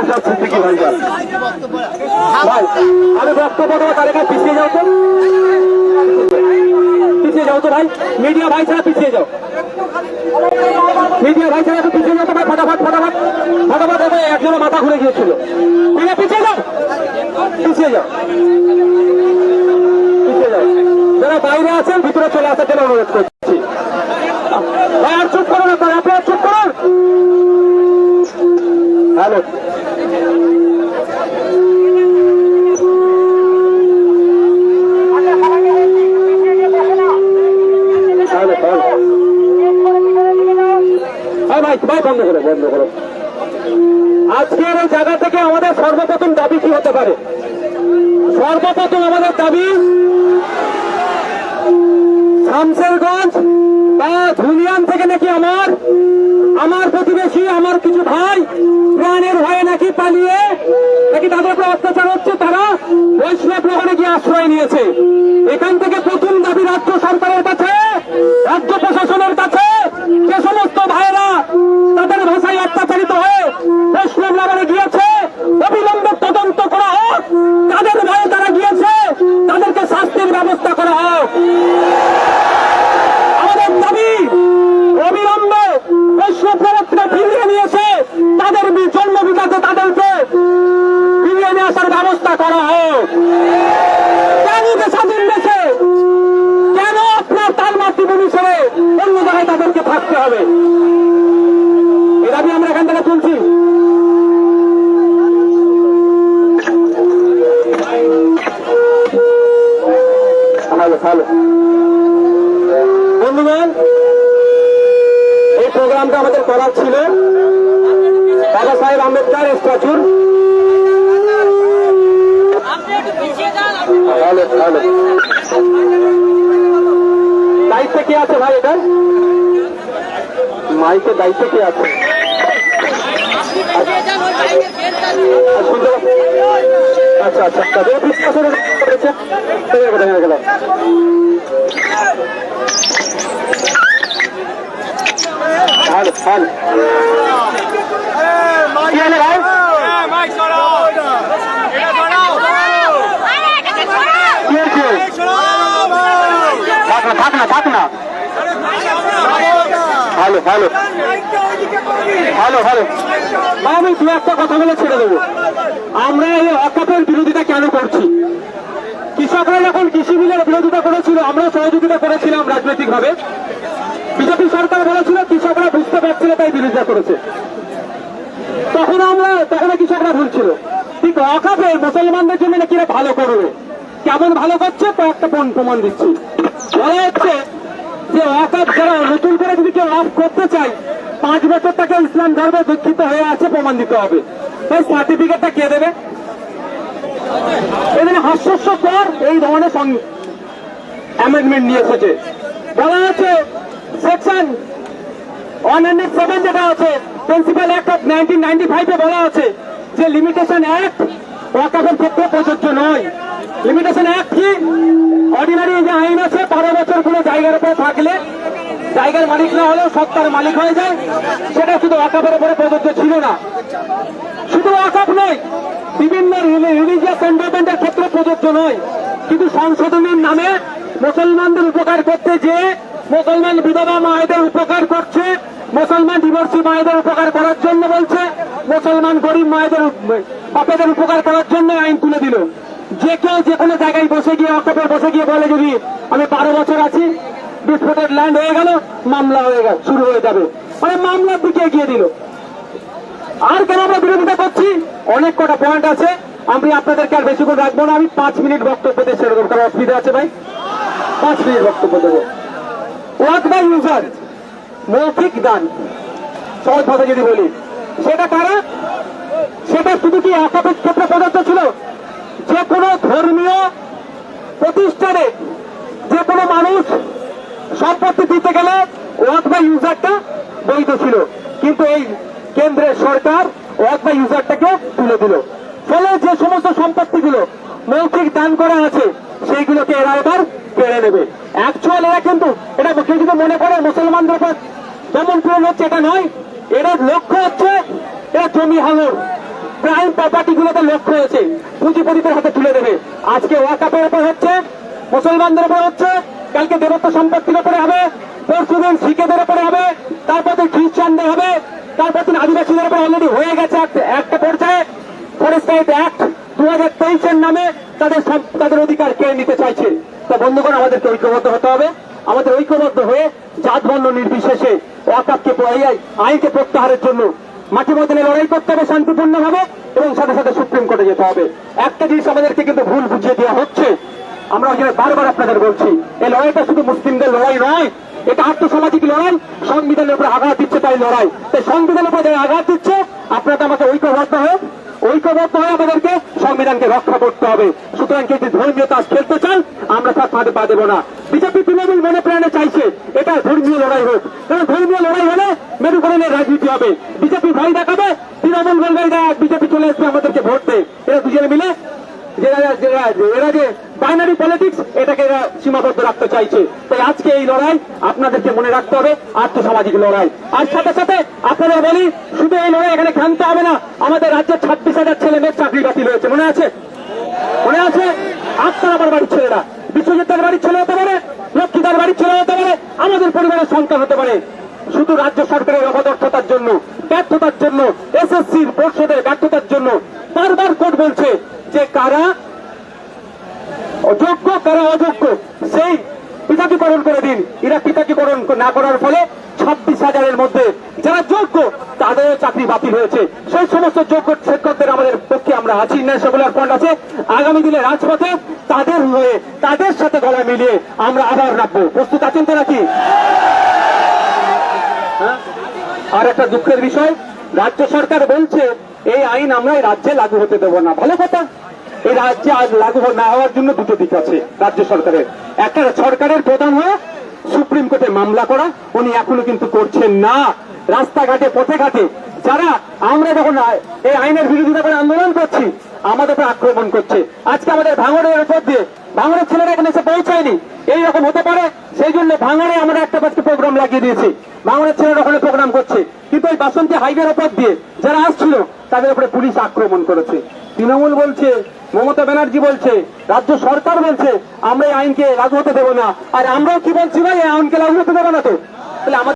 নৌসাদ সিদ্দিকি ভাইজান ভাই আমি বক্তব্য দেবো তার এখানে পিছিয়ে যাও তো পিছিয়ে যাও তো ভাই মিডিয়া ভাই ছাড়া পিছিয়ে যাও মিডিয়া ভাই ছাড়া পিছিয়ে যাও তো ভাই ফটাফট ফটাফট ফটাফট হবে একজনের মাথা ঘুরে গিয়েছিল আছে পিছিয়ে যাও পিছিয়ে যাও পিছিয়ে যাও যারা বাইরে আছেন ভিতরে চলে আসার জন্য অনুরোধ করছি আর চুপ করুন আপনারা আপনারা চুপ করুন হ্যালো হ্যালো হ্যালো বন্ধ করো বন্ধ করো আজকের এই জায়গা থেকে আমাদের সর্বপ্রথম দাবি কি হতে পারে? সর্বপ্রথম আমাদের দাবি, শামসেরগঞ্জ বা ধুলিয়ান থেকে নাকি আমার আমার প্রতিবেশী, আমার কিছু ভাই প্রাণের ভয়ে নাকি পালিয়ে, নাকি তাদের উপর অত্যাচার হচ্ছে, তারা বৈষ্ণব গ্রহণে গিয়ে আশ্রয় নিয়েছে এখান থেকে প্রথম দাবি রাজ্য সরকারের কাছে রাজ্য প্রশাসনের কাছে যে সমস্ত ভাইয়েরা তাদের ভাষায় অত্যাচারিত হয়ে বৈষ্ণব নগরে গিয়েছে অবিলম্বে তদন্ত করা হোক তাদের ভয়ে তারা গিয়েছে তাদেরকে শাস্তির ব্যবস্থা করা হোক আমাদের দাবি অবিলম্বে বৈষ্ণব প্রবর্তনে ফিরিয়ে নিয়েছে তাদের বি- জন্ম বিকাশে তাদেরকে ফিরিয়ে নিয়ে আসার ব্যবস্থা করা হোক কেন যে স্বাধীন দেশে কেন আপনার তার মাতৃভূমি ছেড়ে অন্য তাদেরকে থাকতে হবে। এ দাবি আমরা এখান থেকে তুলছি। বন্ধুগণ, এই প্রোগ্রামটা আমাদের করার ছিল বাবা সাহেব আম্বেদকর স্ট্যাচুর দায়িত্বে কে আছে ভাই এটা? মাইকের দায়িত্বে কে আছে? আচ্ছা আচ্ছা আচ্ছা যে বিশ্বাসের করেছে গেল ভালো ভালো থাক না থাক না থাক না। ভালো ভালো। ভালো ভালো। আমি দু একটা কথা বলে ছেড়ে দেবো। আমরা এই অকাপের বিরোধিতা কেন করছি? কৃষকরা যখন কৃষি বিলের বিরোধিতা করেছিল, আমরা সহযোগিতা করেছিলাম রাজনৈতিক ভাবে বিজেপি সরকার বলেছিল, কৃষকরা বুঝতে পারছিল তাই বিরোধিতা করেছে। তখন আমরা, তখন কৃষকরা ভুলছিল ঠিক অকাপে মুসলমানদের জন্য নাকি ভালো করবে? কেমন ভালো করছে? কয়েকটা প্রমাণ দিচ্ছি। বলা হচ্ছে যে অকাপ যারা নতুন করে যদি কেউ অফ করতে চায়, পাঁচ বছর তাকে ইসলাম ধর্মে দীক্ষিত হয়ে আছে প্রমাণ দিতে হবে তাই সার্টিফিকেটটা কে দেবে? এখানে হাস্যস্যকর এই ধরনের অ্যামেন্ডমেন্ট নিয়ে এসেছে বলা আছে সেকশন ওয়ান হান্ড্রেড সেভেন যেটা আছে principal act of nineteen ninety ফাইভে বলা আছে যে লিমিটেশন অ্যাক্ট ওয়াকাফের ক্ষেত্রে প্রযোজ্য নয়। লিমিটেশন এক কি অর্ডিনারি যে আইন আছে, বারো বছর কোনো জায়গার উপরে থাকলে জায়গার মালিক না হলেও সত্তার মালিক হয়ে যায়। সেটা শুধু ওয়াকাফের উপরে প্রযোজ্য ছিল না। শুধু ওয়াকাফ নয়, বিভিন্ন রিলিজিয়াস এন্ডারমেন্টের ক্ষেত্রে প্রযোজ্য নয়। কিন্তু সংশোধনীর নামে মুসলমানদের উপকার করতে যে মুসলমান বিধবা মায়েদের উপকার করছে, মুসলমান ডিভোর্সি মায়েদের উপকার করার জন্য বলছে, মুসলমান গরিব মায়েদের বাপেদের উপকার করার জন্য আইন তুলে দিল। যে কেউ যে কোনো জায়গায় বসে গিয়ে অকাপে বসে গিয়ে বলে যদি আমি বারো বছর আছি ডিসপুটেড ল্যান্ড হয়ে গেল, মামলা হয়ে গেল, শুরু হয়ে যাবে। মানে মামলার দিকে এগিয়ে দিল। আর কেন আমরা বিরোধিতা করছি? অনেক কটা পয়েন্ট আছে। আমি আপনাদেরকে আর বেশিক্ষণ রাখব না। আমি পাঁচ মিনিট বক্তব্য দিয়ে ছেড়ে দেবো, কারণ অসুবিধা আছে ভাই। পাঁচ মিনিট বক্তব্য দেবো। ওয়াক বাই ইউজার, মৌখিক দান সহজ ভাবে যদি বলি। সেটা কারা? সেটা শুধু কি একাধিক ক্ষেত্রে ছিল? যে কোনো ধর্মীয় প্রতিষ্ঠানে যে কোনো মানুষ সম্পত্তি দিতে গেলে ওয়াক বাই ইউজারটা বৈধ ছিল। কিন্তু এই কেন্দ্রের সরকার ওয়াক বাই ইউজারটাকে তুলে দিল। ফলে যে সমস্ত সম্পত্তিগুলো মৌখিক দান করা আছে, সেইগুলোকে এরা এবার কেড়ে নেবে। অ্যাকচুয়াল এরা কিন্তু, এটা কেউ যদি মনে করে মুসলমানদের উপর যেমন পূরণ হচ্ছে, এটা নয়। এর লক্ষ্য হচ্ছে, এরা জমি হাঙর প্রাইম প্রপার্টি গুলোতে লক্ষ্য হয়েছে, পুঁজিপতিদের হাতে তুলে দেবে। আজকে ওয়াকাপের উপর হচ্ছে, মুসলমানদের উপর হচ্ছে, কালকে দেবত্ব সম্পত্তির উপরে হবে পরশুদিন শিখেদের উপরে হবে, তারপর খ্রিস্টানদের হবে, তারপর আদিবাসীদের উপরে অলরেডি হয়ে গেছে একটা পর্যায়ে। রাইট অ্যাক্ট দু হাজার তেইশের নামে তাদের সব- তাদের অধিকার কেড়ে নিতে চাইছে? তো বন্ধুগণ, আমাদেরকে ঐক্যবদ্ধ হতে হবে। আমাদের ঐক্যবদ্ধ হয়ে জাত বর্ণ নির্বিশেষে এই আইনকে প্রত্যাহারের জন্য মাঠে ময়দানে লড়াই করতে হবে শান্তিপূর্ণ ভাবে এবং সাথে সাথে সুপ্রিম কোর্টে যেতে হবে। একটা জিনিস আমাদেরকে কিন্তু ভুল বুঝিয়ে দেওয়া হচ্ছে। আমরা ওখানে বারবার আপনাদের বলছি, এই লড়াইটা শুধু মুসলিমদের লড়াই নয়, এটা আর্থসামাজিক লড়াই, সংবিধানের উপরে আঘাত দিচ্ছে তাই লড়াই। তাই সংবিধানের উপরে আঘাত দিচ্ছে, আপনারা আমাকে ঐক্যবদ্ধ হয়ে ঐক্যবদ্ধ হয়ে, আমাদেরকে সংবিধানকে রক্ষা করতে হবে। সুতরাং কেউ ধর্মীয় তাস খেলতে চান আমরা তার ফাঁদে পা দেবো না। বিজেপি তৃণমূল মনে প্রাণে চাইছে, এটা ধর্মীয় লড়াই হোক। কারণ ধর্মীয় লড়াই হলে মেরুকরণের রাজনীতি হবে। বিজেপি ভয় দেখাবে, তৃণমূল বলবে বিজেপি চলে আসবে আমাদেরকে ভোট দেয় এরা দুজনে মিলে বাইনারি পলিটিক্স এটাকে সীমাবদ্ধ রাখতে চাইছে। তাই আজকে এই লড়াই আপনাদেরকে মনে রাখতে হবে, আর্থসামাজিক লড়াই। আর সাথে সাথে আপনারা বলি, শুধু এই লড়াই এখানে ক্ষান্ত হবে না, আমাদের রাজ্যে ছাব্বিশ হাজার ছেলে মেয়ের চাকরি বাতিল হয়েছে মনে আছে? মনে আছে? আপনার আমার বাড়ির ছেলেরা। বিশ্বজিৎ তার বাড়ির ছেলে হতে পারে লক্ষ্মী তার বাড়ির ছেলে হতে পারে, আমাদের পরিবারের সন্তান হতে পারে। শুধু রাজ্য সরকারের অপদর্থতার জন্য, ব্যর্থতার জন্য এসএসসির পরিষদের ব্যর্থতার জন্য বারবার কোর্ট বলছে যে কারা অযোগ্য কারা অযোগ্য, সেই পৃথকীকরণ করে দিন। এরা পৃথকীকরণ না করার ফলে ছাব্বিশ হাজারের মধ্যে যারা যোগ্য, তাদেরও চাকরি বাতিল হয়েছে। সেই সমস্ত যোগ্য শিক্ষকদের আমাদের পক্ষে আমরা আছি। ন্যাশনাল ফান্ড আছে। আগামী দিনে রাজপথে তাদের হয়ে, তাদের সাথে গলা মিলিয়ে আমরা আবার রাখব প্রস্তুত আছেন তো নাকি হ্যাঁ? আর একটা দুঃখের বিষয়, রাজ্য সরকার বলছে এই আইন আমরা এই রাজ্যে লাগু হতে দেবো না। ভালো কথা। এই রাজ্যে আজ লাগু না হওয়ার জন্য দুটো দিক আছে রাজ্য সরকারের। একটা সরকারের প্রধান হয়ে সুপ্রিম কোর্টে মামলা করা। উনি এখনও কিন্তু করছেন না। রাস্তাঘাটে পথে ঘাটে যারা আমরা যখন এই আইনের বিরোধিতা করে আন্দোলন করছি, আমাদের উপর আক্রমণ করছে। আজকে আমাদের ভাঙড়ের উপর দিয়ে ভাঙড়ের ছেলেরা এখানে এসে পৌঁছায়নি। এইরকম হতে পারে, সেই জন্য ভাঙড়ে আমরা একটা পাঁচটা প্রোগ্রাম লাগিয়ে দিয়েছি। ভাঙড়ের ছেলেরা ওখানে প্রোগ্রাম করছে। কিন্তু ওই বাসন্তী হাইওয়ের উপর দিয়ে যারা আসছিল তাদের উপরে পুলিশ আক্রমণ করেছে। তৃণমূল বলছে, মমতা ব্যানার্জি বলছে, রাজ্য সরকার বলছে, আমরা এই আইনকে লাগু হতে দেবো না। আর আমরাও কি বলছি ভাই আইনকে লাগু হতে দেবো না তো? তাহলে